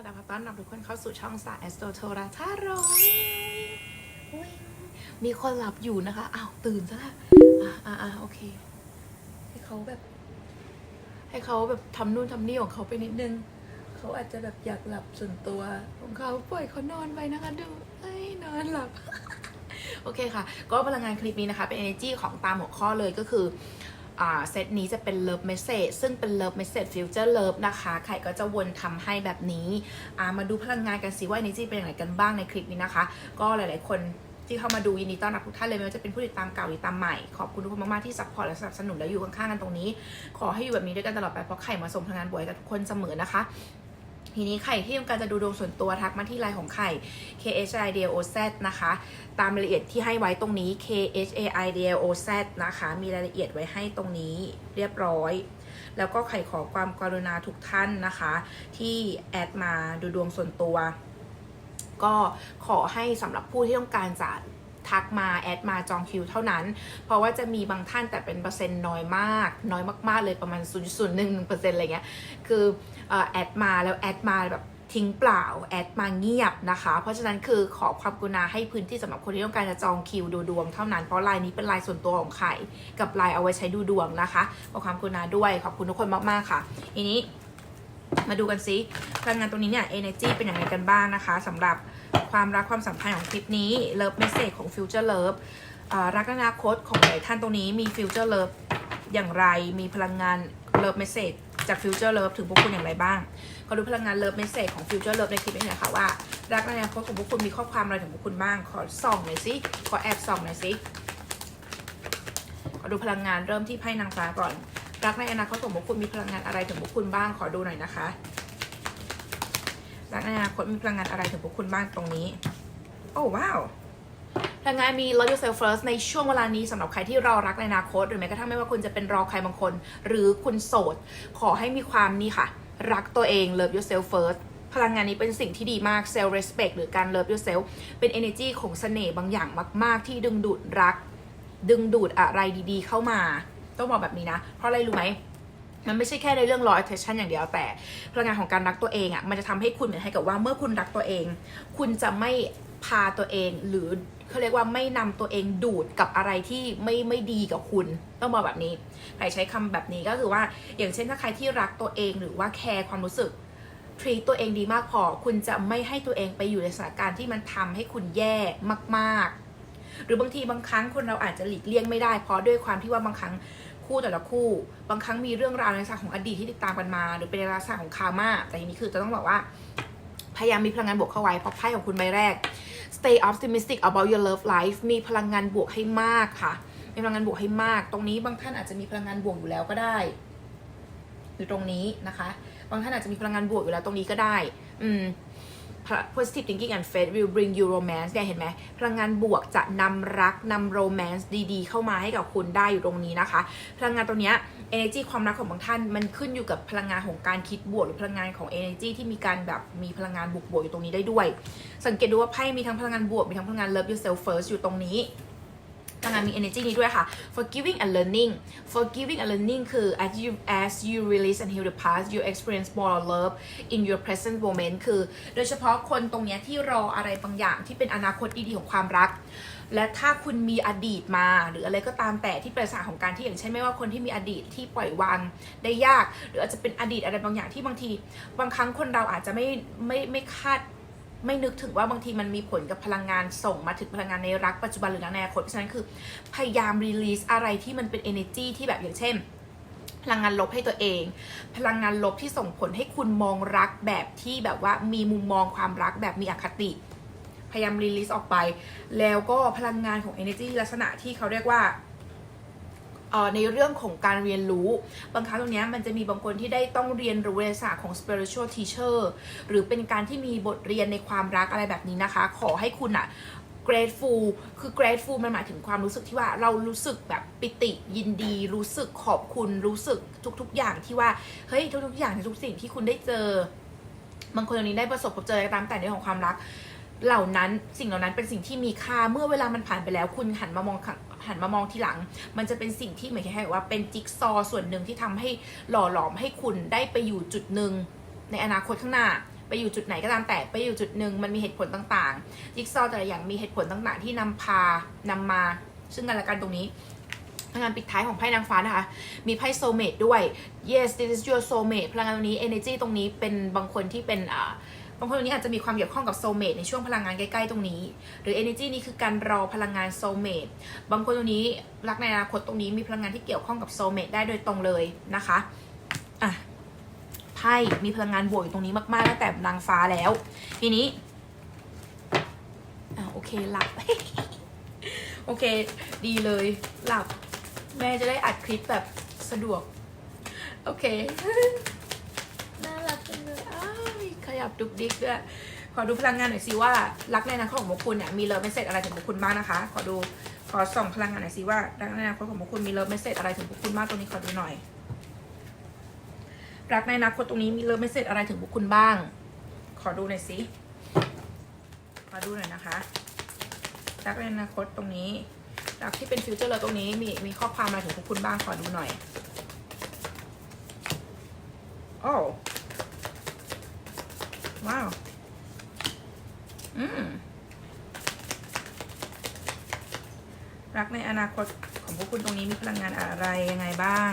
ระดาษต้อนรับทุกคนเข้าสู่ช่องสายแอสโตโทราทารอยมีคนหลับอยู่นะคะอ้าวตื่นซะแล้วอะอะอะโอเค ให้เขาแบบ ให้เขาแบบทำนู่นทำนี่ของเขาไปนิดนึง เขาอาจจะแบบอยากหลับส่วนตัวของเขาปล่อยเขานอนไปนะคะดูเอ้นอนหลับ โอเคค่ะ ก็พลังงานคลิปนี้นะคะ เป็น energy ของตามหัวข้อเลยก็คือ เซตนี้จะเป็น love message ซึ่งเป็น love message future love นะคะใครก็จะวนทำให้แบบนี้มาดูพลังงานกันสิว่า energy เป็นอย่างไรกันบ้างในคลิปนี้นะคะ ก็หลาย ๆ คนที่เข้ามาดูยินดีต้อนรับทุกท่านเลยไม่ว่าจะเป็นผู้ติดตามเก่าหรือตามใหม่ ขอบคุณทุกคนมาก ๆ ที่ซัพพอร์ตและสนับสนุนและอยู่ข้าง ๆ กันตรงนี้ ขอให้อยู่แบบนี้ด้วยกันตลอดไปเพราะไข่มาส่งพลังงานบวยกับทุกคนเสมอนะคะ ทีนี้ใครที่ต้องการจะดูดวงส่วนตัวทักมาที่ไลน์ของไข่ K H I D O Z นะคะ ตามรายละเอียดที่ให้ไว้ตรงนี้ K H A I D O Z นะคะ มีรายละเอียดไว้ให้ตรงนี้เรียบร้อย แล้วก็ไข่ขอความกรุณาทุกท่านนะคะ ที่แอดมาดูดวงส่วนตัว ก็ขอให้สำหรับผู้ที่ต้องการจะ ทักมาแอดมาจองคิวเท่านั้น เพราะว่าจะมีบางท่านแต่เป็นเปอร์เซ็นต์น้อยมาก น้อยมากๆเลยประมาณ 0.01%อะไรเงี้ยคือแอดมาแล้วแอดมาแบบทิ้งเปล่าแอดมาเงียบนะคะ เพราะฉะนั้นคือขอความกรุณาให้พื้นที่สำหรับคนที่ต้องการจะจองคิวดูดวงเท่านั้น เพราะไลน์นี้เป็นไลน์ส่วนตัวของไข่กับไลน์เอาไว้ใช้ดูดวงนะคะขอความกรุณาด้วยขอบคุณทุกคนมากๆค่ะทีนี้มาดูกันซิพลังงานตรงนี้เนี่ย energy เป็นอย่างไรกันบ้างนะคะสำหรับ ความรักความสัมพันธ์ของคลิปนี้ love message ของ future love อ่ารักอนาคตของหลายท่านตรงนี้มี future love อย่างไรมีพลังงาน love message จาก future love ถึงพวกคุณอย่างไรบ้างขอดูพลังงาน love message ของ future love ในคลิปนี้หน่อยค่ะว่า รักอนาคตของพวกคุณมีข้อความอะไรถึงพวกคุณบ้าง ขอส่องหน่อยสิขอแอบส่องหน่อยสิขอดูพลังงานเริ่มที่ไพ่นางฟ้าก่อน รักในอนาคตของพวกคุณมีพลังงานอะไรถึงพวกคุณบ้างขอดูหน่อยนะคะ รักในอนาคตมีพลังงานอะไรถึงพวกคุณบ้างตรงนี้ โอ้ว้าวพลังงานมี love yourself first ในช่วงเวลานี้สำหรับใครที่รอรักในอนาคต หรือแม้กระทั่งไม่ว่าคุณจะเป็นรอใครบางคน หรือคุณโสด ขอให้มีความนี่ค่ะ รักตัวเอง love yourself first พลังงานนี้เป็นสิ่งที่ดีมาก self respect หรือการ love yourself เป็น energy ของเสน่ห์บางอย่างมาก ๆ ที่ดึงดูดรัก ดึงดูดอะไรดีๆ เข้ามา ต้องบอกแบบนี้นะ เพราะอะไรรู้ไหม มันไม่ใช่แค่ในเรื่อง law attraction อย่างเดียวแต่พลังงานของการรักตัวเองอะ่ะมันจะทำให้คุณเหมือนให้กับว่าเมื่อคุณรักตัวเอง คุณจะไม่พาตัวเองหรือเขาเรียกว่าไม่นำตัวเองดูดกับอะไรที่ไม่ไม่ดีกับคุณ ต้องบอกแบบนี้ใครใช้คำแบบนี้ก็คือว่าอย่างเช่นถ้าใครที่รักตัวเองหรือว่าแคร์ความรู้สึก treat ตัวเองดีมากพอ คุณจะไม่ให้ตัวเองไปอยู่ในสถานการณ์ที่มันทำให้คุณแย่มาก ๆ หรือบางทีบางครั้งคนเราอาจจะหลีกเลี่ยงไม่ได้เพราะด้วยความที่ว่าบางครั้ง คู่แต่ละคู่ บางครั้งมีเรื่องราวในลักษณะของอดีตที่ติดตามกันมา หรือเป็นลักษณะของคามาแต่ทีนี้คือจะต้องบอกว่า พยายามมีพลังงานบวกเข้าไว้เพราะไพ่ของคุณใบแรก stay optimistic about your love life มีพลังงานบวกให้มากค่ะ มีพลังงานบวกให้มาก ตรงนี้บางท่านอาจจะมีพลังงานบวกอยู่แล้วก็ได้อยู่ตรงนี้นะคะ บางท่านอาจจะมีพลังงานบวกอยู่แล้วตรงนี้ก็ได้ อืม positive thinking and faith will bring you romance เนี่ยเห็นไหมพลังงานบวกจะนำรักนำ romance ดีๆ เข้ามาให้กับคุณได้อยู่ตรงนี้นะคะ พลังงานตรงเนี้ย energy ความรักของบางท่าน มันขึ้นอยู่กับพลังงานของการคิดบวก หรือพลังงานของ energy ที่มีการแบบมีพลังงานบวกๆอยู่ตรงนี้ได้ด้วย สังเกตดูว่าไพ่มีทั้งพลังงานบวกมีทั้งพลังงาน love yourself first อยู่ตรงนี้ พลังานมี energy นี้ด้วยค่ะ forgiving and learning forgiving and learning คือ as you as you release and heal the past you experience more love in your present moment คือ โดยเฉพาะคนตรงเนี้ยที่รออะไรบางอย่างที่เป็นอนาคตดีๆของความรัก และถ้าคุณมีอดีตมา หรืออะไรก็ตามแต่ที่เป็นลักษณะของการที่อย่างเช่นไม่ว่าคนที่มีอดีตที่ปล่อยวางได้ยาก หรืออาจจะเป็นอดีตอะไรบางอย่างที่บางที บางครั้งคนเราอาจจะไม่ไม่ไม่คาด ไม่นึกถึงว่าบางทีมันมีผลกับพลังงานส่งมาถึงพลังงานในรักปัจจุบันหรือในอนาคตเพราะฉะนั้นคือ พยายามรีลีสอะไรที่มันเป็น energy ที่แบบอย่างเช่น พลังงานลบให้ตัวเอง พลังงานลบที่ส่งผลให้คุณมองรักแบบที่แบบว่ามีมุมมองความรักแบบมีอคติ พยายามรีลีสออกไป แล้วก็พลังงานของ energy ลักษณะที่เขาเรียกว่า ในเรื่องของการเรียนรู้ บางครั้งตรงนี้มันจะมีบางคนที่ได้ต้องเรียนรู้ในศาสตร์ของ spiritual teacher หรือเป็นการที่มีบทเรียนในความรักอะไรแบบนี้นะคะ ขอให้คุณอะ grateful คือ grateful มันหมายถึงความรู้สึกที่ว่าเรารู้สึกแบบปิติยินดี รู้สึกขอบคุณรู้สึกทุก ๆ อย่างที่ว่าเฮ้ยทุกๆอย่างทุกสิ่งที่คุณได้เจอบางคนตรงนี้ได้ประสบพบเจออะไรตามแต่ในเรื่องของความรัก เหล่านั้นสิ่งเหล่านั้นเป็นสิ่งที่มีค่าเมื่อเวลามันผ่านไปแล้ว คุณหันมามอง หันมามองทีหลัง มันจะเป็นสิ่งที่เหมือนแคล้ายๆกับว่าเป็นจิ๊กซอส่วนหนึ่งที่ทำให้หล่อหลอมให้คุณได้ไปอยู่จุดหนึ่งในอนาคตข้างหน้าไปอยู่จุดไหนก็ตามแต่ไปอยู่จุดหนึ่งมันมีเหตุผลต่างๆจิ๊กซอแต่ละอย่างมีเหตุผลต่างๆ ที่นำพานำมา ซึ่งกันและกันตรงนี้พลังงานปิดท้ายของไพ่นางฟ้านะคะ มีไพ่โซเม e ด้วย yes this is your soulmate พลังงานตรงนี้ energy ตรงนี้เป็นบางคนที่เป็นอ่า บางคนตรงนี้อาจจะมีความเกี่ยวข้องกับโซเม e ในช่วงพลังงานใกล้ๆตรงนี้ หรือ energy นี้คือการรอพลังงานโซเม e บางคนตรงนี้รักในอนาคตตรงนี้มีพลังงานที่เกี่ยวข้องกับโซเม e ได้โดยตรงเลยนะคะอะไพ่มีพลังงานบวกอยู่ตรงนี้มากๆตั้งแต่นางฟ้าแล้ว ทีนี้อะโอเคหลับ โอเค ดีเลยหลับ แม่จะได้อัดคลิปแบบสะดวก โอเค น่ารักจังเลยอ้าวมีข ยับดุกดิกด้วย ขอดูพลังงานหน่อยสิว่า รักในอนาคตของพวกคุณเนี่ยมีเลิฟเมสเซจอะไรถึงพวกคุณบ้างนะคะ ขอดูขอส่องพลังงานหน่อยสิว่ารักในอนาคตของพวกคุณมีเลิฟเมสเซจอะไรถึงพวกคุณบ้างตรงนี้ขอดูหน่อย รักในอนาคตตรงนี้มีเลิฟเมสเซจอะไรถึงพวกคุณบ้าง ขอดูหน่อยสิขอดูหน่อยนะคะ รักในอนาคตตรงนี้รักที่เป็นฟิวเจอร์เลยตรงนี้มีมีข้อความอะไรถึงพวกคุณบ้างขอดูหน่อยโอ้ ว้าว อืม รักในอนาคตของพวกคุณตรงนี้มีพลังงานอะไรยังไงบ้าง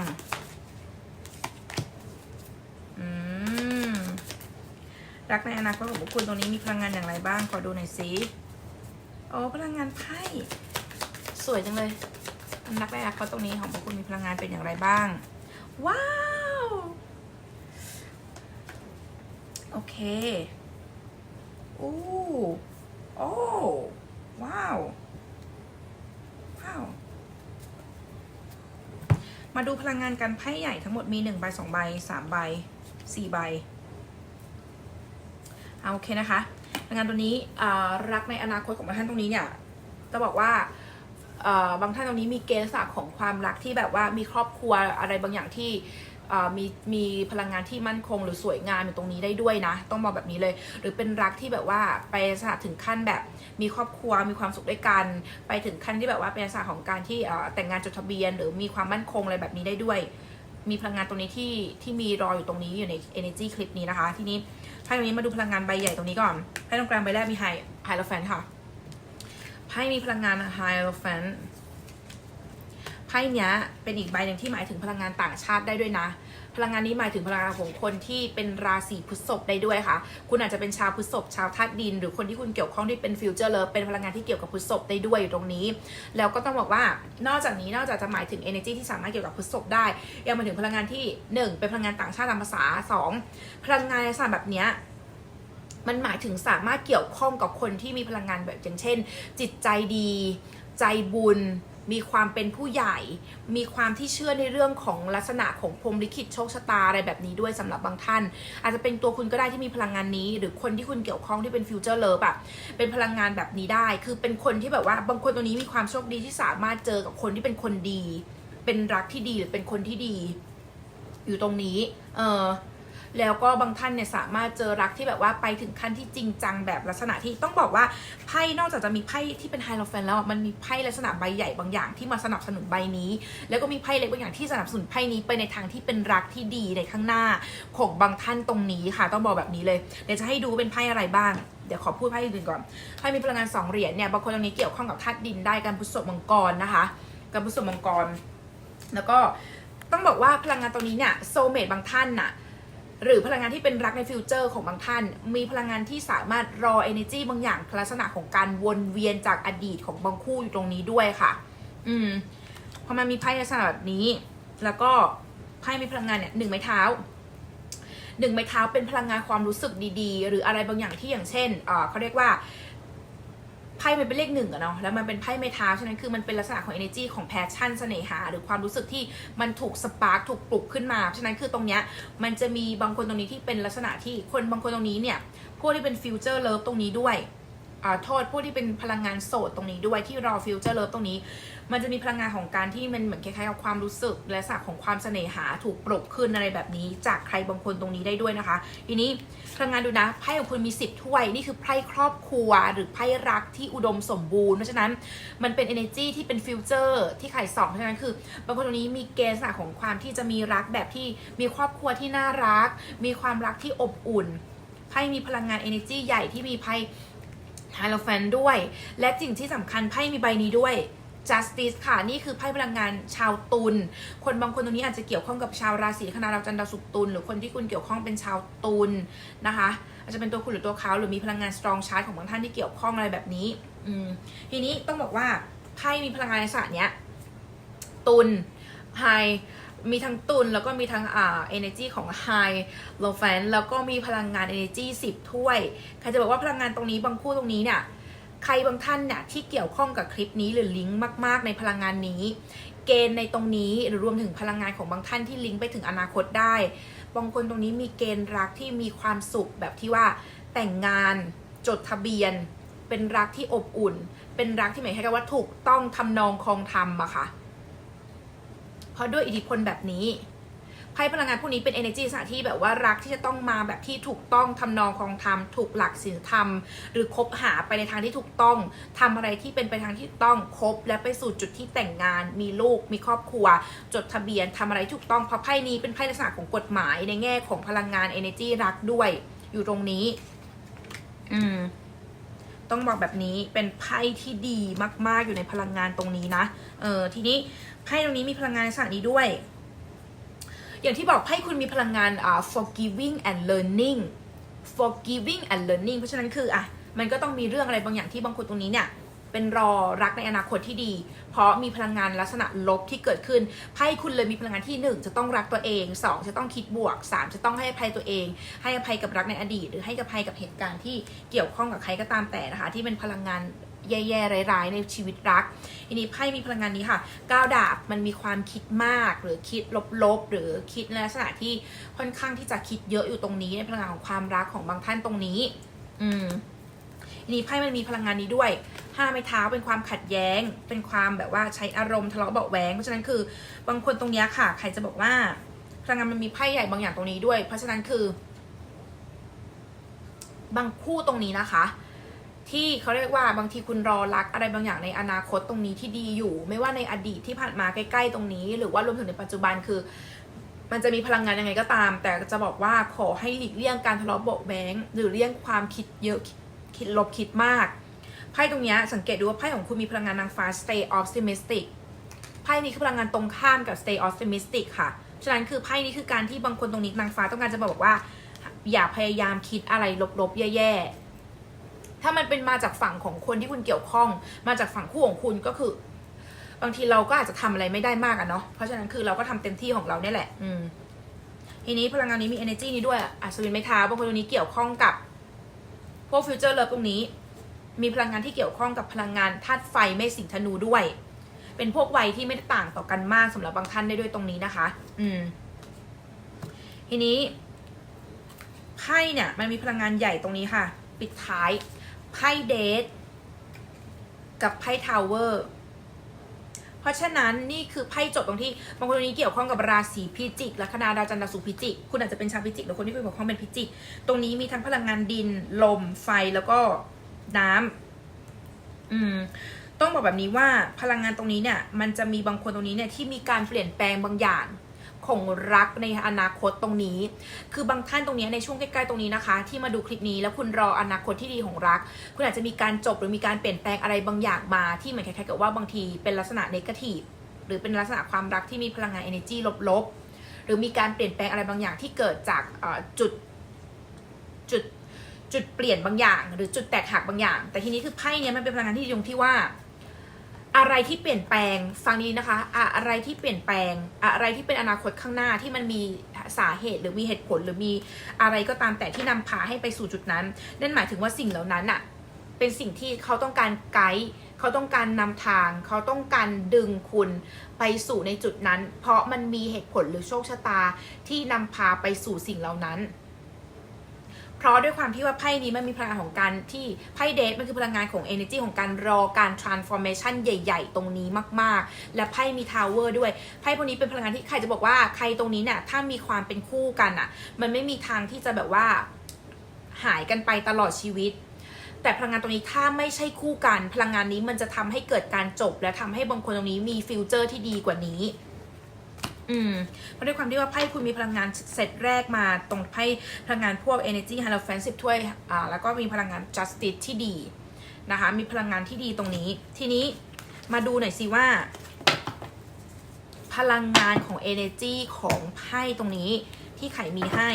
อืม รักในอนาคตของพวกคุณตรงนี้มีพลังงานอย่างไรบ้าง ขอดูหน่อยสิโอ้พลังงานไพ่สวยจังเลย รักในอนาคตตรงนี้ของพวกคุณมีพลังงานเป็นอย่างไรบ้าง ว้าว โอู้โอ้ว้าว ว้าว มาดูพลังงานการไพ่ใหญ่ทั้งหมดมีหนึ่งใบสองใบสามใบสี่ใบเอาโอเคนะคะพลังงานตัวนี้รักในอนาคตของบางท่านตรงนี้เนี่ยจะบอกว่าบางท่านตรงนี้มีเกณฑ์ลักษณะของความรักที่แบบว่ามีครอบครัวอะไรบางอย่างที่ มีมีพลังงานที่มั่นคงหรือสวยงามอยู่ตรงนี้ได้ด้วยนะ ต้องบอกแบบนี้เลย หรือเป็นรักที่แบบว่าไปลักษณะถึงขั้นแบบมีครอบครัวมีความสุขด้วยกัน ไปถึงขั้นที่แบบว่าเป็นลักษณะของการที่แต่งงานจดทะเบียน หรือมีความมั่นคงอะไรแบบนี้ได้ด้วย มีพลังงานตรงนี้ที่ที่มีรออยู่ตรงนี้อยู่ใน energy คลิปนี้นะคะ ทีนี้ไพ่ตรงนี้มาดูพลังงานใบใหญ่ตรงนี้ก่อนไพ่ตรงกลางใบแรกมีไฮไฮโลแฟนค่ะไพ่มีพลังงานไฮโลแฟน ไพ่เนี้ยเป็นอีกใบหนึ่งที่หมายถึงพลังงานต่างชาติได้ด้วยนะ พลังงานนี้หมายถึงพลังงานของคนที่เป็นราศีพฤษภได้ด้วยค่ะ คุณอาจจะเป็นชาวพฤษภชาวธาตุดิน หรือคนที่คุณเกี่ยวข้องที่เป็นฟิวเจอร์เลิฟเป็นพลังงานที่เกี่ยวกับพฤษภได้ด้วยอยู่ตรงนี้ แล้วก็ต้องบอกว่านอกจากนี้นอกจากจะหมายถึง energy ที่สามารถเกี่ยวกับพฤษภได้ ยังหมายถึงพลังงานที่ 1 เป็นพลังงานต่างชาติตามภาษา 2 พลังงานในลักษณะแบบเนี้ยมันหมายถึงสามารถเกี่ยวข้องกับคนที่มีพลังงานแบบอย่างเช่น จิตใจดี ใจบุญ มีความเป็นผู้ใหญ่ มีความที่เชื่อในเรื่องของลักษณะของพรมลิขิตโชคชะตาอะไรแบบนี้ด้วยสำหรับบางท่าน อาจจะเป็นตัวคุณก็ได้ที่มีพลังงานนี้ หรือคนที่คุณเกี่ยวข้องที่เป็นฟิวเจอร์เลิฟอะเป็นพลังงานแบบนี้ได้ คือเป็นคนที่แบบว่าบางคนตัวนี้มีความโชคดีที่สามารถเจอกับคนที่เป็นคนดี เป็นรักที่ดีหรือเป็นคนที่ดี อยู่ตรงนี้ เออ แล้วก็บางท่านเนี่ยสามารถเจอรักที่แบบว่าไปถึงขั้นที่จริงจังแบบลักษณะที่ต้องบอกว่าไพ่นอกจากจะมีไพ่ที่เป็นไฮโลแฟนแล้วมันมีไพ่ลักษณะใบใหญ่บางอย่างที่มาสนับสนุนใบนี้ แล้วก็มีไพ่เล็กบางอย่างที่สนับสนุนไพ่นี้ไปในทางที่เป็นรักที่ดีในข้างหน้าของบางท่านตรงนี้ค่ะ ต้องบอกแบบนี้เลยเดี๋ยวจะให้ดูเป็นไพ่อะไรบ้างเดี๋ยวขอพูดไพ่อื่นก่อนไพ่มีพลังงานสองเหรียญเนี่ยบางคนตรงนี้เกี่ยวข้องกับธาตุดินได้การพุทธมังกรนะคะการพุทธมังกร แล้วก็ต้องบอกว่าพลังงานตรงนี้เนี่ยโซเมตบางท่านน่ะ หรือพลังงานที่เป็นรักในฟิวเจอร์ของบางท่าน มีพลังงานที่สามารถรอ energy บางอย่างลักษณะของการวนเวียนจากอดีตของบางคู่อยู่ตรงนี้ด้วยค่ะ อืมพอมันมีไพ่ลักษณะแบบนี้ แล้วก็ไพ่มีพลังงานเนี่ยหนึ่งไม้เท้าหนึ่งไม้เท้าเป็นพลังงานความรู้สึกดีๆ หรืออะไรบางอย่างที่อย่างเช่นเออเขาเรียกว่า พ่มันเป็นเลขหนึ่งอะเนาะแล้วมันเป็นไพ่ไม้เท้าฉะนั้นคือมันเป็นลักษณะของ energy ของ passion เสน่หา หรือความรู้สึกที่มันถูกสปาร์กถูกปลุกขึ้นมาฉะนั้นคือตรงเนี้ยมันจะมีบางคนตรงนี้ที่เป็นลักษณะที่คนบางคนตรงนี้เนี่ยพวกที่เป็น future love ตรงนี้ด้วยอ่าโทษพวกที่เป็นพลังงานโสดตรงนี้ด้วยที่รอฟิวเจอร์เลิฟตรงนี้ มันจะมีพลังงานของการที่มันเหมือนคล้ายๆกับความรู้สึก และสักของความเสน่หาถูกปลุกขึ้นอะไรแบบนี้ จากใครบางคนตรงนี้ได้ด้วยนะคะ ทีนี้พลังงานดูนะไพ่ของคุณมี 10 ถ้วย นี่คือไพ่ครอบครัว หรือไพ่รักที่อุดมสมบูรณ์เพราะฉะนั้นมันเป็น energy ที่เป็นฟิวเจอร์ที่ไข่สองเพราะฉะนั้นคือบางคนตรงนี้มีเกณฑ์ลักษณะของความที่จะมีรักแบบที่มีครอบครัวที่น่ารัก มีความรักที่อบอุ่นไพ่มีพลังงาน energy ใหญ่ที่มีไพ่ฮโลแฟนด้วย และสิ่งที่สำคัญไพ่มีใบนี้ด้วย justice ค่ะ นี่คือไพ่พลังงานชาวตุล คนบางคนตรงนี้อาจจะเกี่ยวข้องกับชาวราศีคณะดาวจันทร์ดาวศุกร์ตุล หรือคนที่คุณเกี่ยวข้องเป็นชาวตุลนะคะ อาจจะเป็นตัวคุณหรือตัวเขาหรือมีพลังงาน strong chart ของบางท่านที่เกี่ยวข้องอะไรแบบนี้ อืม ทีนี้ต้องบอกว่าไพ่มีพลังงานในศาสตร์เนี้ย ตุลไฮมีทั้งตุลแล้วก็มีทั้งอ่า energy ของ high low fan แล้วก็มีพลังงาน energy 10 ถ้วย ใครจะบอกว่าพลังงานตรงนี้บางคู่ตรงนี้เนี่ย ใครบางท่านเนี่ยที่เกี่ยวข้องกับคลิปนี้หรือลิงก์มากๆ ในพลังงานนี้ เกณฑ์ในตรงนี้หรือรวมถึงพลังงานของบางท่านที่ลิงก์ไปถึงอนาคตได้ บางคนตรงนี้มีเกณฑ์รักที่มีความสุขแบบที่ว่าแต่งงานจดทะเบียน เป็นรักที่อบอุ่น เป็นรักที่หมายถึงว่าถูกต้องทำนองครองธรรมอะค่ะเพราะด้วยอิทธิพลแบบนี้ ไพ่พลังงานพวกนี้เป็น energy สถานที่แบบว่ารักที่จะต้องมาแบบที่ถูกต้องทำนองคองธรรมถูกหลักศีลธรรม หรือคบหาไปในทางที่ถูกต้องทำอะไรที่เป็นไปทางที่ต้องคบ และไปสู่จุดที่แต่งงาน มีลูก มีครอบครัว จดทะเบียนทำอะไรถูกต้องเพราะไพ่นี้เป็นไพ่ลักษณะของกฎหมายในแง่ของพลังงาน energy รักด้วย อยู่ตรงนี้ อืมต้องบอกแบบนี้เป็นไพ่ที่ดีมาก ๆ อยู่ในพลังงานตรงนี้นะ เออทีนี้ไพ่ตรงนี้มีพลังงานในศาสตร์นี้ด้วย อย่างที่บอกไพ่คุณมีพลังงานอ่า forgiving and learning forgiving and learning เพราะฉะนั้นคืออะมันก็ต้องมีเรื่องอะไรบางอย่างที่บางคนตรงนี้เนี่ยเป็นรอรักในอนาคตที่ดี เพราะมีพลังงานลักษณะลบที่เกิดขึ้นไพ่คุณเลยมีพลังงานที่ 1 จะต้องรักตัวเอง 2 จะต้องคิดบวก 3 จะต้องให้อภัยตัวเอง ให้อภัยกับรักในอดีต หรือให้อภัยกับเหตุการณ์ที่เกี่ยวข้องกับใครก็ตามแต่นะคะที่เป็นพลังงาน แย่ๆร้ายๆในชีวิตรักทีนี้ไพ่มีพลังงานนี้ค่ะก้าวดาบมันมีความคิดมาก หรือคิดลบๆหรือคิดในลักษณะที่ค่อนข้างที่จะคิดเยอะอยู่ตรงนี้ในพลังงานของความรักของบางท่านตรงนี้ อืมทีนี้ไพ่มันมีพลังงานนี้ด้วยห้าไม้เท้าเป็นความขัดแย้ง เป็นความแบบว่าใช้อารมณ์ทะเลาะเบาะแวงเพราะฉะนั้นคือบางคนตรงนี้ค่ะ ใครจะบอกว่า พลังงานมันมีไพ่ใหญ่บางอย่างตรงนี้ด้วย เพราะฉะนั้นคือ บางคู่ตรงนี้นะคะ ที่เขาเรียกว่าบางทีคุณรอรักอะไรบางอย่างในอนาคตตรงนี้ที่ดีอยู่ ไม่ว่าในอดีตที่ผ่านมาใกล้ ๆ ตรงนี้ หรือว่ารวมถึงในปัจจุบันคือ มันจะมีพลังงานยังไงก็ตาม แต่จะบอกว่าขอให้หลีกเลี่ยงการทะเลาะเบาะแวงหรือเลี่ยงความคิดเยอะคิดลบคิดมากไพ่ตรงนี้สังเกตดูว่าไพ่ของคุณมีพลังงานนางฟ้า stay optimistic ไพ่นี้คือพลังงานตรงข้ามกับ stay optimistic ค่ะฉะนั้นคือไพ่นี้คือการที่บางคนตรงนี้นางฟ้าต้องการจะบอกว่า อย่าพยายามคิดอะไรลบๆแย่ๆ ถ้ามันเป็นมาจากฝั่งของคนที่คุณเกี่ยวข้อง มาจากฝั่งคู่ของคุณก็คือ บางทีเราก็อาจจะทำอะไรไม่ได้มากอะเนาะเพราะฉะนั้นคือเราก็ทำเต็มที่ของเราเนี่ยแหละ อืมทีนี้พลังงานนี้มี energy นี้ด้วยอัศวินไม้เท้าบางคนตรงนี้เกี่ยวข้องกับพวกฟิวเจอร์เลิฟตรงนี้ มีพลังงานที่เกี่ยวข้องกับพลังงานธาตุไฟเมษสิงธนูด้วย เป็นพวกวัยที่ไม่ได้ต่างต่อกันมากสำหรับบางท่านได้ด้วยตรงนี้นะคะ อืม ทีนี้ไพ่เนี่ย มันมีพลังงานใหญ่ตรงนี้ค่ะ ปิดท้าย ไพ่เดทกับไพ่ทาวเวอร์เพราะฉะนั้นนี่คือไพ่จบตรงที่บางคนตรงนี้เกี่ยวข้องกับราศีพิจิกลัคนาดาวจันทร์ดาวศุกร์พิจิกคุณอาจจะเป็นชาวพิจิกหรือคนที่เกี่ยวข้องเป็นพิจิก ตรงนี้มีทั้งพลังงานดิน ลม ไฟแล้วก็น้ำอืม ต้องบอกแบบนี้ว่าพลังงานตรงนี้เนี่ย มันจะมีบางคนตรงนี้เนี่ยที่มีการเปลี่ยนแปลงบางอย่าง ของรักในอนาคตตรงนี้ คือบางท่านตรงนี้ในช่วงใกล้ๆตรงนี้นะคะ ที่มาดูคลิปนี้แล้วคุณรออนาคตที่ดีของรัก คุณอาจจะมีการจบหรือมีการเปลี่ยนแปลงอะไรบางอย่างมาที่เหมือนคล้ายๆกับว่าบางทีเป็นลักษณะเนกาทีฟหรือเป็นลักษณะความรักที่มีพลังงาน energy ลบๆ หรือมีการเปลี่ยนแปลงอะไรบางอย่างที่เกิดจากจุดจุดจุดเปลี่ยนบางอย่าง หรือจุดแตกหักบางอย่าง แต่ทีนี้คือไพ่เนี้ยมันเป็นพลังงานที่ดีตรงที่ว่า อะไรที่เปลี่ยนแปลงฟังดีนะคะ อะไรที่เปลี่ยนแปลง อะไรที่เป็นอนาคตข้างหน้าที่มันมีสาเหตุหรือมีเหตุผลหรือมีอะไรก็ตามแต่ที่นำพาให้ไปสู่จุดนั้น นั่นหมายถึงว่าสิ่งเหล่านั้นอะเป็นสิ่งที่เขาต้องการไกด์เขาต้องการนำทาง เขาต้องการดึงคุณไปสู่ในจุดนั้น เพราะมันมีเหตุผลหรือโชคชะตาที่นำพาไปสู่สิ่งเหล่านั้น เพราะด้วยความที่ว่าไพ่นี้มันมีพลังงานของการที่ไพ่เดทมันคือพลังงานของ energy ของการรอการ transformation ใหญ่ ๆ ตรงนี้มากๆ และไพ่มี tower ด้วยไพ่พวกนี้เป็นพลังงานที่ใครจะบอกว่าใครตรงนี้เนี่ยถ้ามีความเป็นคู่กันอะ่ะ มันไม่มีทางที่จะแบบว่าหายกันไปตลอดชีวิต แต่พลังงานตรงนี้ถ้าไม่ใช่คู่กัน พลังงานนี้มันจะทำให้เกิดการจบ และทำให้บางคนตรงนี้มีฟิวเจอร์ที่ดีกว่านี้ อืมเพราะด้วยความที่ว่าไพ่คุณมีพลังงานเซตแรกมาตรงไพ่พลังงานพวก energy h a l o f a n 10ถ้วยอ่าแล้วก็มีพลังงาน justice ที่ดีนะคะ มีพลังงานที่ดีตรงนี้ ทีนี้มาดูหน่อยสิว่า พลังงานของ energy ของไพ่ตรงนี้ที่ไข่มีให้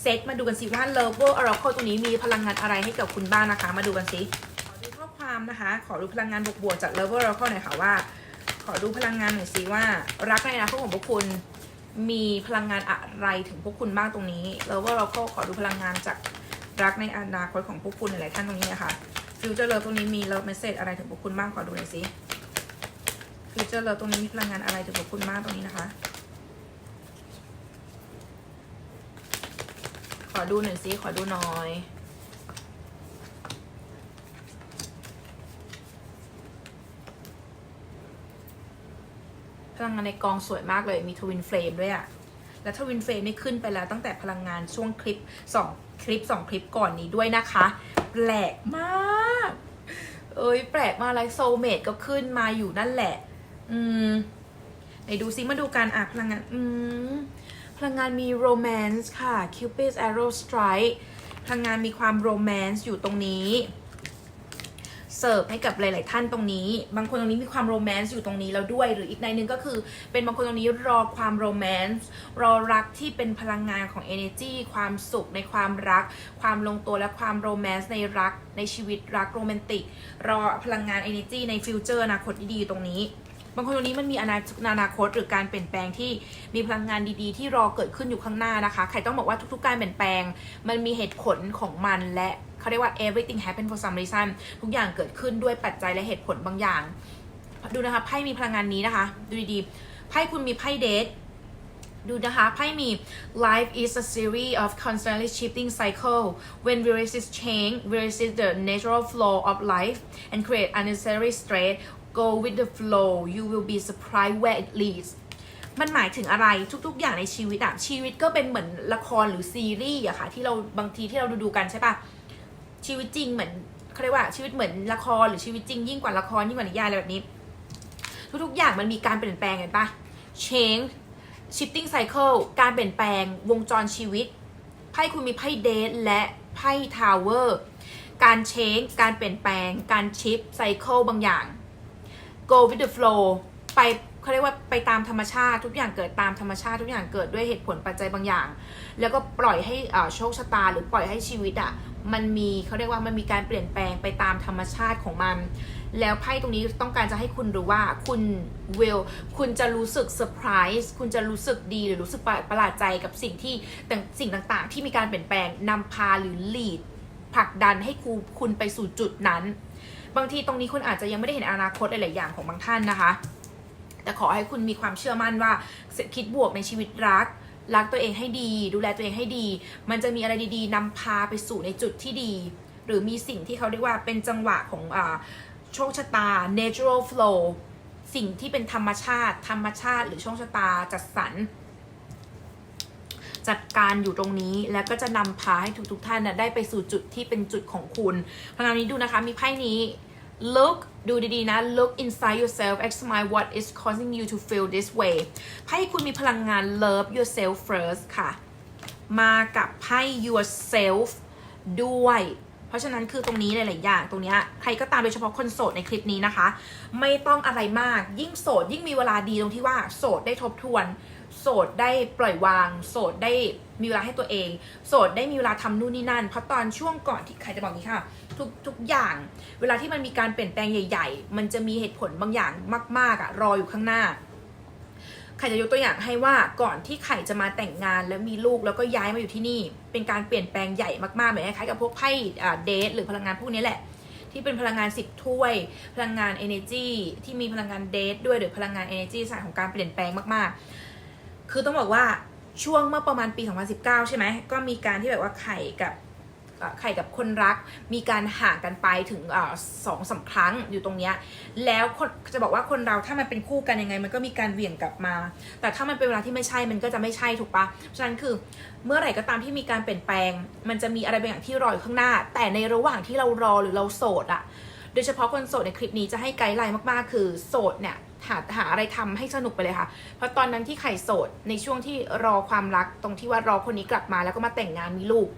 เซตมาดูกันสิว่า lover oracle ตรงนี้มีพลังงานอะไรให้กับคุณบ้างนะคะ มาดูกันสิขอดูข้อความนะคะ ขอดูพลังงานบวกๆจาก lover oracle หน่อยค่ะว่า ขอดูพลังงานหน่อยสิว่า รักในอนาคตของพวกคุณมีพลังงานอะไรถึงพวกคุณบ้างตรงนี้ lover oracle ขอดูพลังงานจากรักในอนาคตของพวกคุณหลายท่านตรงนี้นะคะ future love ตรงนี้มี love message อะไรถึงพวกคุณบ้างขอดูหน่อยสิ future love ตรงนี้มีพลังงานอะไรถึงพวกคุณบ้างตรงนี้นะคะ ขอดูหน่อยสิขอดูหน่อย ลังงานในกองสวยมากเลยมีทวินเฟลมด้วยอะและทวินเฟลมนี่ขึ้นไปแล้วตั้งแต่พลังงานช่วงคลิป 2 คลิป 2 คลิปก่อนนี้ด้วยนะคะ แปลกมาก เอ้ยแปลกมากเลยโซเมดก็ขึ้นมาอยู่นั่นแหละ อืมไหนดูซิมาดูกันอะพลังงาน อืมพลังงานมีโรแมนต์ค่ะ Cupid's Arrow Strike พลังงานมีความโรแมนต์อยู่ตรงนี้ เสิร์ฟให้กับหลาย ๆ ท่านตรงนี้ บางคนตรงนี้มีความโรแมนต์อยู่ตรงนี้แล้วด้วย หรืออีกในหนึ่งก็คือ เป็นบางคนตรงนี้รอความโรแมนต์รอรักที่เป็นพลังงานของ energy ความสุขในความรัก ความลงตัวและความโรแมนต์ในรักในชีวิตรักโรแมนติก รอพลังงาน energy ในฟิวเจอร์อนาคตดี ๆ ตรงนี้ บางคนตรงนี้มันมีอนาอนาคตหรือการเปลี่ยนแปลงที่มีพลังงานดีๆ ที่รอเกิดขึ้นอยู่ข้างหน้านะคะ ใครต้องบอกว่าทุก ๆ การเปลี่ยนแปลง มันมีเหตุผลของมันและ เขาเรียกว่า everything happen for some reason ทุกอย่างเกิดขึ้นด้วยปัจจัยและเหตุผลบางอย่าง ดูนะคะไพ่มีพลังงานนี้นะคะ ดูดีๆไพ่คุณมีไพ่เดทดูนะคะไพ่มี life is a series of constantly shifting cycle when we resist change we resist the natural flow of life and create unnecessary stress go with the flow you will be surprised where it leads มันหมายถึงอะไรทุก ๆ อย่างในชีวิตอะชีวิตก็เป็นเหมือนละครหรือซีรีส์อะค่ะที่เราบางทีที่เราดูดูกันใช่ปะ ชีวิตจริงเหมือนเขาเรียกว่าชีวิตเหมือนละครหรือชีวิตจริงยิ่งกว่าละครยิ่งกว่านิยายอะไรแบบนี้ ทุกๆอย่างมันมีการเปลี่ยนแปลงเห็นปะ change shifting cycle การเปลี่ยนแปลงวงจรชีวิตไพ่คุณมีไพ่เดทและไพ่ทาวเวอร์การเชงการเปลี่ยนแปลง การชิปไซเคิลบางอย่าง go with the flow ไปเขาเรียกว่าไปตามธรรมชาติ ทุกอย่างเกิดตามธรรมชาติ ทุกอย่างเกิดด้วยเหตุผลปัจจัยบางอย่าง แล้วก็ปล่อยให้อ่าโชคชะตาหรือปล่อยให้ชีวิตอะ มันมีเขาเรียกว่ามันมีการเปลี่ยนแปลงไปตามธรรมชาติของมัน แล้วไพ่ตรงนี้ต้องการจะให้คุณรู้ว่าคุณ will คุณจะรู้สึกเซอร์ไพรส์คุณจะรู้สึกดีหรือรู้สึกประหลาดใจกับสิ่งที่ต่างสิ่งต่างๆ ที่มีการเปลี่ยนแปลงนำพาหรือ lead ผลักดันให้คุณคุณไปสู่จุดนั้น บางทีตรงนี้คุณอาจจะยังไม่ได้เห็นอนาคตหลายๆอย่างของบางท่านนะคะ แต่ขอให้คุณมีความเชื่อมั่นว่าคิดบวกในชีวิตรัก รักตัวเองให้ดี ดูแลตัวเองให้ดี มันจะมีอะไรดีๆนำพาไปสู่ในจุดที่ดี หรือมีสิ่งที่เขาเรียกว่าเป็นจังหวะของอโชคชะตา natural flow สิ่งที่เป็นธรรมชาติ ธรรมชาติ หรือโชคชะตาจัดสรรจัดการอยู่ตรงนี้แล้วก็จะนำพาให้ทุกๆท่านนะได้ไปสู่จุดที่เป็นจุดของคุณพลังนี้ดูนะคะ มีไพ่นี้ look ดูดีๆนะ look inside yourself examine what is causing you to feel this way ไพ่คุณมีพลังงาน love yourself first ค่ะ มากับไพ่ yourself ด้วย ราะฉะนั้นคือตรงนี้หลายๆอย่างตรงนี้ใครก็ตามโดยเฉพาะคนโสดในคลิปนี้นะคะ ไม่ต้องอะไรมากยิ่งโสด ยิ่งมีเวลาดีตรงที่ว่าโสดได้ทบทวน โสดได้ปล่อยวาง โสดได้มีเวลาให้ตัวเอง โสดได้มีเวลาทำนู่นนี่นั่น เพราะตอนช่วงก่อนที่ใครจะบอกนี้ค่ะ ทุกทุกอย่าง เวลาที่มันมีการเปลี่ยนแปลงใหญ่ ๆ มันจะมีเหตุผลบางอย่างมาก ๆอะรออยู่ข้างหน้า ข่จะยกตัวอย่างให้ว่าก่อนที่ไข่จะมาแต่งงานแล้วมีลูกแล้วก็ย้ายมาอยู่ที่นี่ เป็นการเปลี่ยนแปลงใหญ่มากๆเหมือนคล้ายๆกับพวกไพ่เดทหรือพลังงานพวกนี้แหละ ที่เป็นพลังงาน 10 ถ้วย พลังงาน energy ที่มีพลังงานเดทด้วยหรือพลังงาน energy สายของการเปลี่ยนแปลงมากๆ คือต้องบอกว่าช่วงเมื่อประมาณปี 2019 ใช่ไหมก็มีการที่แบบว่าไข่กับ ไข่กับคนรัก มีการห่างกันไปถึงอสองสามครั้งอยู่ตรงเนี้ยแล้วจะบอกว่าคนเราถ้ามันเป็นคู่กันยังไง มันก็มีการเหวี่ยงกลับมา แต่ถ้ามันเป็นเวลาที่ไม่ใช่มันก็จะไม่ใช่ถูกปะฉะนั้นคือเมื่อไหร่ก็ตามที่มีการเปลี่ยนแปลง มันจะมีอะไรบางอย่างที่รออยู่ข้างหน้า แต่ในระหว่างที่เรารอหรือเราโสดอะโดยเฉพาะคนโสดในคลิปนี้จะให้ไกด์ไลน์มากๆ คือโสดเนี่ยหาหาอะไรทำให้สนุกไปเลยค่ะ เพราะตอนนั้นที่ไข่โสดในช่วงที่รอความรักตรงที่ว่ารอคนนี้กลับมาแล้วก็มาแต่งงานมีลูก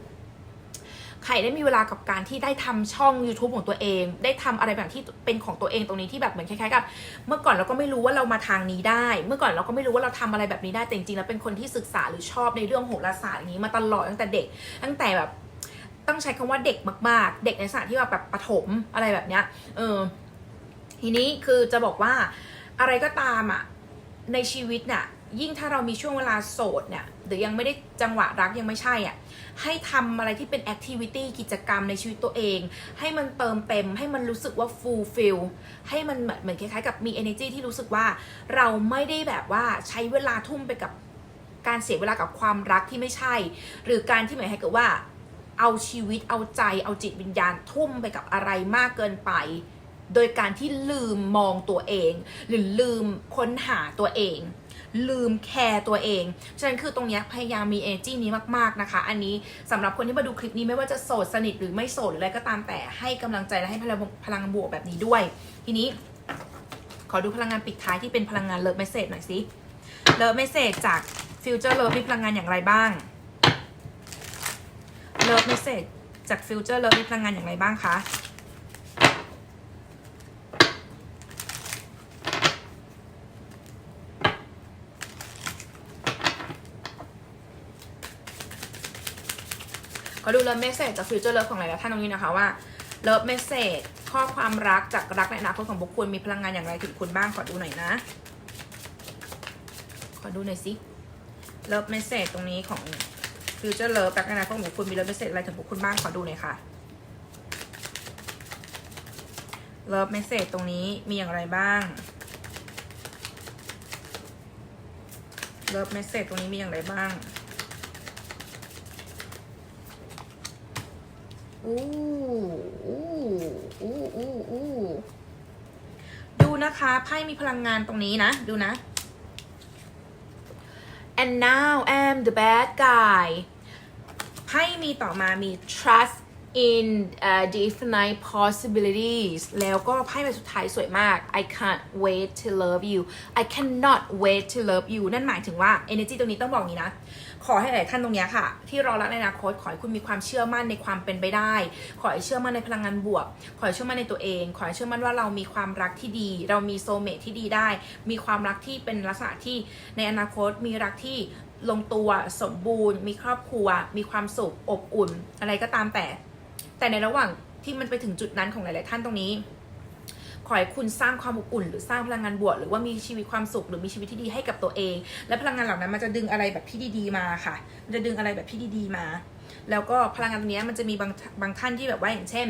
ไข่ได้มีเวลากับการที่ได้ทำช่อง YouTube ของตัวเอง ได้ทำอะไรแบบที่เป็นของตัวเองตรงนี้ที่แบบเหมือนคล้ายๆกับ เมื่อก่อนเราก็ไม่รู้ว่าเรามาทางนี้ได้ เมื่อก่อนเราก็ไม่รู้ว่าเราทำอะไรแบบนี้ได้แต่จริงๆแล้วเป็นคนที่ศึกษาหรือชอบในเรื่องโหราศาสตร์อย่างนี้มาตลอดตั้งแต่เด็ก ตั้งแต่แบบต้องใช้คำว่าเด็กมาก ๆ เด็กในสถานที่แบบแบบประถมอะไรแบบเนี้ย เออ ทีนี้คือจะบอกว่าอะไรก็ตามอะในชีวิตน่ะ ยิ่งถ้าเรามีช่วงเวลาโสดเนี่ยหรือยังไม่ได้จังหวะรักยังไม่ใช่อะให้ทำอะไรที่เป็นแอคทิวิตี้กิจกรรมในชีวิตตัวเอง ให้มันเติมเต็ม ให้มันรู้สึกว่า fulfill ให้มันเหมือนคล้ายๆ กับมี energy ที่รู้สึกว่าเราไม่ได้แบบว่าใช้เวลาทุ่มไปกับการเสียเวลากับความรักที่ไม่ใช่ หรือการที่หมายให้เกิดว่า เอาชีวิตเอาใจเอาจิตวิญญาณทุ่มไปกับอะไรมากเกินไป โดยการที่ลืมมองตัวเอง หรือลืมค้นหาตัวเอง ลืมแคร์ตัวเอง ฉะนั้นคือตรงนี้พยายามมี energy นี้มากๆนะคะ อันนี้สำหรับคนที่มาดูคลิปนี้ไม่ว่าจะโสดสนิทหรือไม่โสดหรืออะไรก็ตามแต่ให้กำลังใจและให้พลังพลังบวกแบบนี้ด้วย ทีนี้ ขอดูพลังงานปิดท้ายที่เป็นพลังงานเลิฟเมสเซจหน่อยสิเลิฟเมสเซจจากฟิวเจอร์เลิฟมีพลังงานอย่างไรบ้างเลิฟเมสเซจจากฟิวเจอร์เลิฟมีพลังงานอย่างไรบ้างคะ ขอดูเลิฟเมสเซจจากฟิวเจอร์เลิฟของหลายๆท่านตรงนี้นะคะว่าเลิฟเมสเซจข้อความรักจากรักในอนาคตของบุคคลมีพลังงานอย่างไรถึงคุณบ้างขอดูหน่อยนะ ขอดูหน่อยสิเลิฟเมสเซจตรงนี้ของฟิวเจอร์เลิฟรักในอนาคตของบุคคลมีเลิฟเมสเซจอะไรถึงบุคคลบ้างขอดูหน่อยค่ะเลิฟเมสเซจตรงนี้มีอย่างไรบ้างเลิฟเมสเซจตรงนี้มีอย่างไรบ้าง อู้อู้อู้อู้อู้ดูนะคะไพ่มีพลังงานตรงนี้นะ ดูนะ and now I'm the bad guy ไพ่มีต่อมามี trust in uh, the infinite possibilities แล้วก็ไพ่ใบสุดท้ายสวยมาก I can't wait to love you I cannot wait to love you นั่นหมายถึงว่า energy ตรงนี้ต้องบอกงนี้นะ ขอให้หลายท่านตรงนี้ค่ะ ที่รอรักในอนาคตขอให้คุณมีความเชื่อมั่นในความเป็นไปได้ ขอให้เชื่อมั่นในพลังงานบวก ขอให้เชื่อมั่นในตัวเอง ขอให้เชื่อมั่นว่าเรามีความรักที่ดี เรามีโซเมทที่ดีได้ มีความรักที่เป็นลักษณะที่ในอนาคตมีรักที่ลงตัวสมบูรณ์ มีครอบครัว มีความสุขอบอุ่น อะไรก็ตามแต่ แต่ในระหว่างที่มันไปถึงจุดนั้นของหลาย ๆ ท่านตรงนี้ ขอให้คุณสร้างความอบอุ่น หรือสร้างพลังงานบวกหรือว่ามีชีวิตความสุขหรือมีชีวิตที่ดีให้กับตัวเอง และพลังงานเหล่านั้นมันจะดึงอะไรแบบที่ดีๆมาค่ะ มันจะดึงอะไรแบบที่ดีๆมา แล้วก็พลังงานตรงนี้มันจะมีบางบางท่านที่แบบว่าอย่างเช่น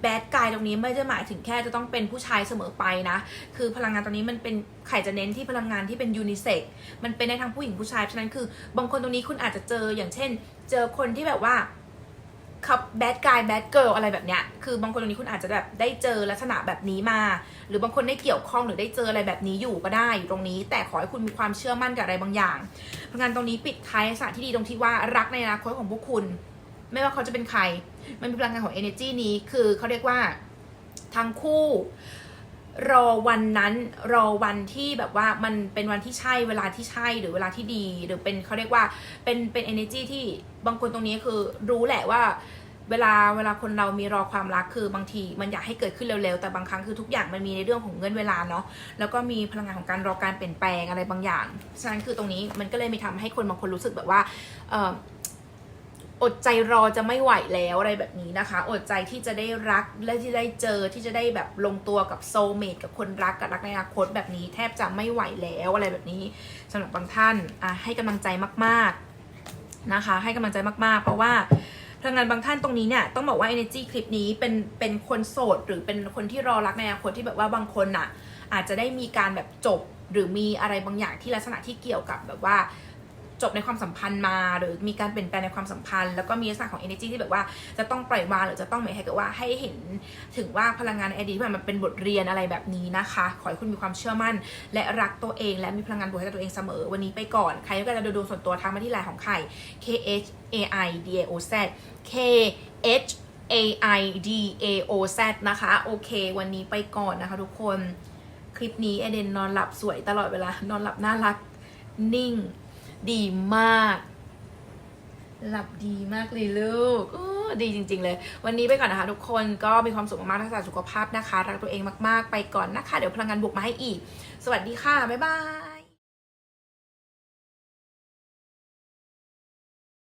แบดกายตรงนี้ไม่ได้หมายถึงแค่จะต้องเป็นผู้ชายเสมอไปนะ คือพลังงานตรงนี้มันเป็นไข่จะเน้นที่พลังงานที่เป็นยูนิเซ็กมันเป็นในทางผู้หญิงผู้ชาย ฉะนั้นคือบางคนตรงนี้คุณอาจจะเจออย่างเช่น เจอคนที่แบบว่า คับแบดกายแบดเกิร์ลอะไรแบบเนี้ย คือบางคนตรงนี้คุณอาจจะแบบได้เจอลักษณะแบบนี้มา หรือบางคนได้เกี่ยวข้องหรือได้เจออะไรแบบนี้อยู่ก็ได้อยู่ตรงนี้ แต่ขอให้คุณมีความเชื่อมั่นกับอะไรบางอย่างพลังงานตรงนี้ปิดท้ายลักษณะที่ดีตรงที่ว่ารักในอนาคตของพวกคุณ ไม่ว่าเขาจะเป็นใคร มันเป็นพลังงานของ energy นี้ คือเขาเรียกว่าทั้งคู่ รอวันนั้นรอวันที่แบบว่ามันเป็นวันที่ใช่เวลาที่ใช่หรือเวลาที่ดี หรือเป็นเขาเรียกว่าเป็นเป็น energy ที่บางคนตรงนี้คือรู้แหละว่าเวลาเวลาคนเรามีรอความรักคือบางที มันอยากให้เกิดขึ้นเร็วๆ แต่บางครั้งคือทุกอย่างมันมีในเรื่องของเงื่อนเวลาเนาะแล้วก็มีพลังงานของการรอการเปลี่ยนแปลงอะไรบางอย่าง ฉะนั้นคือตรงนี้มันก็เลยมีทำให้คนบางคนรู้สึกแบบว่าเออ อดใจรอจะไม่ไหวแล้วอะไรแบบนี้นะคะ อดใจที่จะได้รักและที่ได้เจอที่จะได้แบบลงตัวกับโซเมตกับคนรักกับรักในอนาคตแบบนี้แทบจะไม่ไหวแล้วอะไรแบบนี้สำหรับบางท่านอะให้กำลังใจมากๆนะคะ ให้กำลังใจมากๆ เพราะว่าพลังงานบางท่านตรงนี้เนี่ยต้องบอกว่า energy คลิปนี้เป็นเป็นคนโสด หรือเป็นคนที่รอรักในอนาคตที่แบบว่าบางคนน่ะอาจจะได้มีการแบบจบหรือมีอะไรบางอย่างที่ลักษณะที่เกี่ยวกับแบบว่า จบในความสัมพันธ์มา หรือมีการเปลี่ยนแปลงในความสัมพันธ์ แล้วก็มีลักษณะของ energy ที่แบบว่าจะต้องปล่อยวางหรือจะต้องหมายให้กับว่าให้เห็นถึงว่าพลังงานในอดีตที่มันเป็นบทเรียนอะไรแบบนี้นะคะ ขอให้คุณมีความเชื่อมั่น และรักตัวเอง และมีพลังงานบวกให้กับตัวเองเสมอ วันนี้ไปก่อน ใครก็จะดูดวงส่วนตัวทักมาที่ไลน์ของไข่ K H A I D A O Z K H A I D A O Z นะคะ โอเค วันนี้ไปก่อนนะคะทุกคน คลิปนี้เอเดนนอนหลับสวยตลอดเวลา นอนหลับน่ารัก นิ่ง ดีมาก หลับดีมากเลยลูกโอ้ดีจริง ๆ เลย วันนี้ไปก่อนนะคะทุกคนก็มีความสุขมากๆรักษาสุขภาพนะคะ รักตัวเองมากๆ ไปก่อนนะคะ เดี๋ยวพลังงานบวกมาให้อีก สวัสดีค่ะ บ๊ายบาย